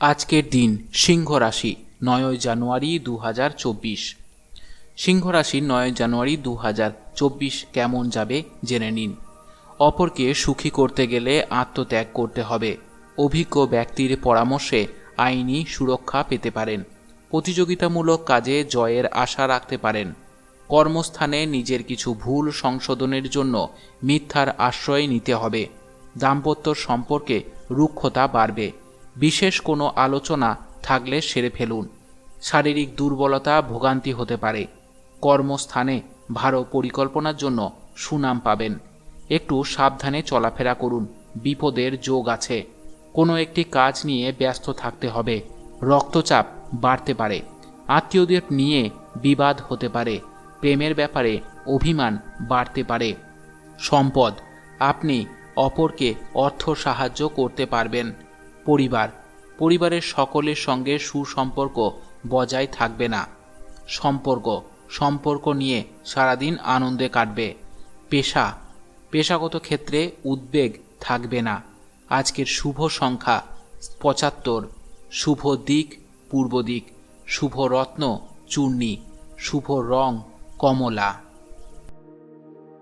আজকের দিন সিংহ রাশি, নয়ই জানুয়ারি দু হাজার চব্বিশ। সিংহ রাশির নয় জানুয়ারি দু হাজার চব্বিশ কেমন যাবে জেনে নিন। অপরকে সুখী করতে গেলে আত্মত্যাগ করতে হবে। অভিজ্ঞ ব্যক্তির পরামর্শে আইনি সুরক্ষা পেতে পারেন। প্রতিযোগিতামূলক কাজে জয়ের আশা রাখতে পারেন। কর্মস্থানে নিজের কিছু ভুল সংশোধনের জন্য মিথ্যার আশ্রয় নিতে হবে। দাম্পত্য সম্পর্কে রুক্ষতা বাড়বে। বিশেষ কোনো আলোচনা থাকলে সেরে ফেলুন। শারীরিক দুর্বলতা ভোগান্তি হতে পারে। কর্মস্থানে ভালো পরিকল্পনার জন্য সুনাম পাবেন। একটু সাবধানে চলাফেরা করুন। বিপদের যোগ আছে। কোনো একটি কাজ নিয়ে ব্যস্ত থাকতে হবে। রক্তচাপ বাড়তে পারে। আত্মীয়দের নিয়ে বিবাদ হতে পারে। প্রেমের ব্যাপারে অভিমান বাড়তে পারে। সম্পদ, আপনি অপরকে অর্থ সাহায্য করতে পারবেন। পরিবার। পরিবারের সকলের সঙ্গে সুসম্পর্ক বজায় থাকবে না। সম্পর্ক সম্পর্ক নিয়ে সারাদিন আনন্দে কাটবে। পেশা, পেশাগত ক্ষেত্রে উদ্বেগ থাকবে না। আজকের শুভ সংখ্যা পঁচাত্তর। শুভ দিক, পূর্ব দিক। শুভ রত্ন, চূর্ণী। শুভ রং, কমলা।